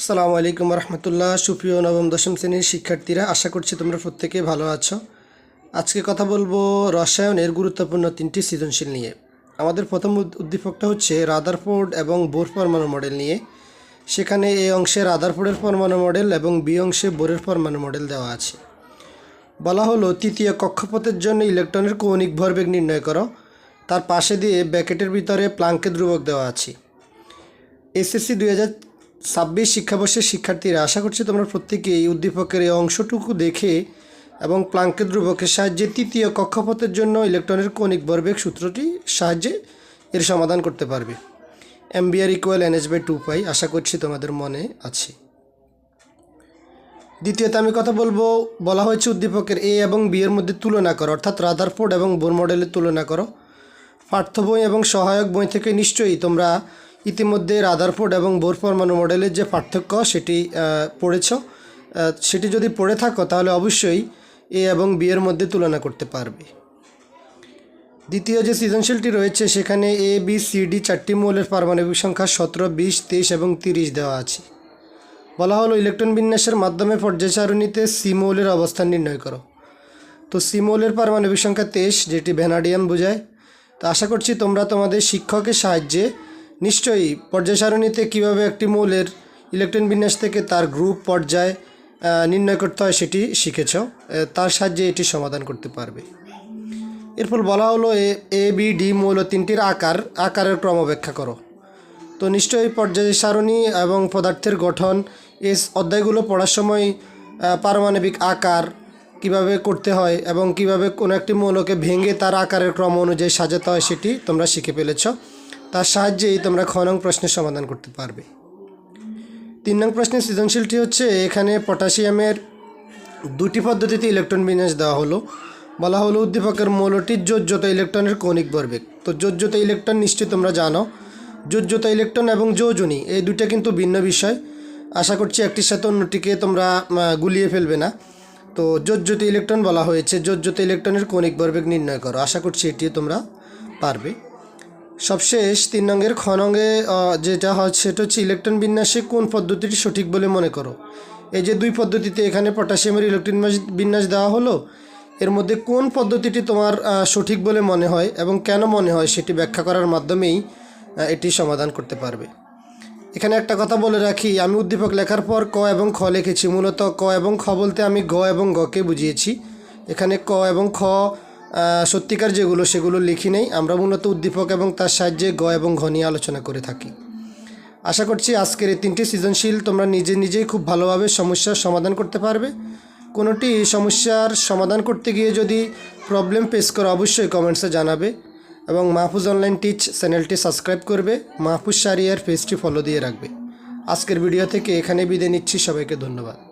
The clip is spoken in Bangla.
আসসালামু আলাইকুম রহমতুল্লাহ। সুপ্রিয় নবম, দশম শ্রেণির শিক্ষার্থীরা, আশা করছি তোমরা প্রত্যেকে ভালো আছো। আজকে কথা বলব রসায়নের গুরুত্বপূর্ণ তিনটি সৃজনশীল নিয়ে। আমাদের প্রথম উদ্দীপকটা হচ্ছে রাদারফোর্ড এবং বোর পরমাণু মডেল নিয়ে। সেখানে এ অংশে রাদারফোর্ডের পরমাণু মডেল এবং বি অংশে বোরের পরমাণু মডেল দেওয়া আছে। বলা হলো, তৃতীয় কক্ষপথের জন্য ইলেকট্রনের কৌণিক ভরবেগ নির্ণয় করো। তার পাশে দিয়ে ব্যাকেটের ভিতরে প্লাঙ্কের ধ্রুবক দেওয়া আছে। এসএসসি দুই হাজার ছাব্বিশ শিক্ষাবর্ষের শিক্ষার্থীরা, আশা করছি তোমরা প্রত্যেকে এই উদ্দীপকের এই অংশটুকু দেখে এবং প্লাঙ্কের ধ্রুবকের সাহায্যে তৃতীয় কক্ষপথের জন্য ইলেকট্রনের কৌণিক ভরবেগ সূত্রটি সাহায্যে এর সমাধান করতে পারবে। MBR equal NS by two pi আশা করছি তোমাদের মনে আছে। দ্বিতীয়ত আমি কথা বলব, বলা হয়েছে উদ্দীপকের এ এবং বি এর মধ্যে তুলনা করো, অর্থাৎ রাদারফোর্ড এবং বোর মডেলের তুলনা করো। পাঠ্য বই এবং সহায়ক বই থেকে নিশ্চয়ই তোমরা ইতিমধ্যে রাদারফোর্ড এবং বোর পরমাণু মডেলের যে পার্থক্য সেটি পড়েছ। সেটি যদি পড়ে থাকো তাহলে অবশ্যই এ এবং বি এর মধ্যে তুলনা করতে পারবে। দ্বিতীয় যে সৃজনশীলটি রয়েছে সেখানে এ, বি, সি, ডি চারটি মৌলের পারমাণবিক সংখ্যা সতেরো, বিশ, তেইশ এবং তিরিশ দেওয়া আছে। বলা হলো ইলেকট্রন বিন্যাসের মাধ্যমে পর্যায় সারণীতে সি মৌলের অবস্থান নির্ণয় করো। তো সি মৌলের পারমাণবিক সংখ্যা তেইশ, যেটি ভ্যানাডিয়াম বোঝায়। তো আশা করছি তোমরা তোমাদের শিক্ষকের সাহায্যে নিশ্চয়ই পর্যায় সারণীতে কীভাবে একটি মৌলের ইলেকট্রন বিন্যাস থেকে তার গ্রুপ পর্যায় নির্ণয় করতে হয় সেটি শিখেছ তার সাহায্যে এটি সমাধান করতে পারবে। এরপর বলা হলো এ এ, বি, ডি মৌল তিনটির আকার, আকারের ক্রম ব্যাখ্যা করো। তো নিশ্চয়ই পর্যায় সারণী এবং পদার্থের গঠন এই অধ্যায়গুলো পড়ার সময় পারমাণবিক আকার কীভাবে করতে হয় এবং কীভাবে কোনো একটি মৌলকে ভেঙে তার আকারের ক্রম অনুযায়ী সাজাতে হয় সেটি তোমরা শিখে ফেলেছ। তার সাহায্যেই তোমরা খ নং প্রশ্নের সমাধান করতে পারবে। তিন নং প্রশ্নের সৃজনশীলটি হচ্ছে, এখানে পটাশিয়ামের দুটি পদ্ধতিতে ইলেকট্রন বিন্যাস দেওয়া হলো। বলা হলো, উদ্দীপকের মৌলটির যোজ্যতা ইলেকট্রনের কৌণিক ভরবেগ তো যোজ্যতা ইলেকট্রন নিশ্চয়ই তোমরা জানো যোজ্যতা ইলেকট্রন এবং যৌজনী, এই দুইটা কিন্তু ভিন্ন বিষয়। আশা করছি একটির সাথে অন্যটিকে তোমরা গুলিয়ে ফেলবে না। তো যোজ্যতা ইলেকট্রন বলা হয়েছে যোজ্যতা ইলেকট্রনের কৌণিক ভরবেগ নির্ণয় করো। আশা করছি এটিও তোমরা পারবে। সবশেষ তিন নঙ্গের খ নঙ্গে যেটা হয় সেটা হচ্ছে ইলেকট্রন বিন্যাসে কোন পদ্ধতিটি সঠিক বলে মনে করো? এই যে দুই পদ্ধতিতে এখানে পটাশিয়ামের ইলেকট্রন বিন্যাস- দেওয়া হলো, এর মধ্যে কোন পদ্ধতিটি তোমার সঠিক বলে মনে হয় এবং কেন মনে হয় সেটি ব্যাখ্যা করার মাধ্যমেই এটি সমাধান করতে পারবে। এখানে একটা কথা বলে রাখি, আমি উদ্দীপক লেখার পর ক এবং খ লিখেছি। মূলত ক এবং খ বলতে আমি গ এবং গকে বুঝিয়েছি। এখানে ক এবং খ সত্যিকার যেগুলো সেগুলো লিখি নেই। আমরা মূলত উদ্দীপক এবং তার সাহায্যে গ এবং ঘ নিয়ে আলোচনা করে থাকি। আশা করছি আজকের এই তিনটি সৃজনশীল তোমরা নিজে নিজেই খুব ভালোভাবে সমস্যার সমাধান করতে পারবে। কোনোটি সমস্যার সমাধান করতে গিয়ে যদি প্রবলেম ফেস করো, অবশ্যই কমেন্টসে জানাবে এবং মাহফুজ অনলাইন টিচ চ্যানেলটি সাবস্ক্রাইব করবে, মাহফুজ শারিয়ার পেজটি ফলো দিয়ে রাখবে। আজকের ভিডিও থেকে এখানে বিদায় নিচ্ছি, সবাইকে ধন্যবাদ।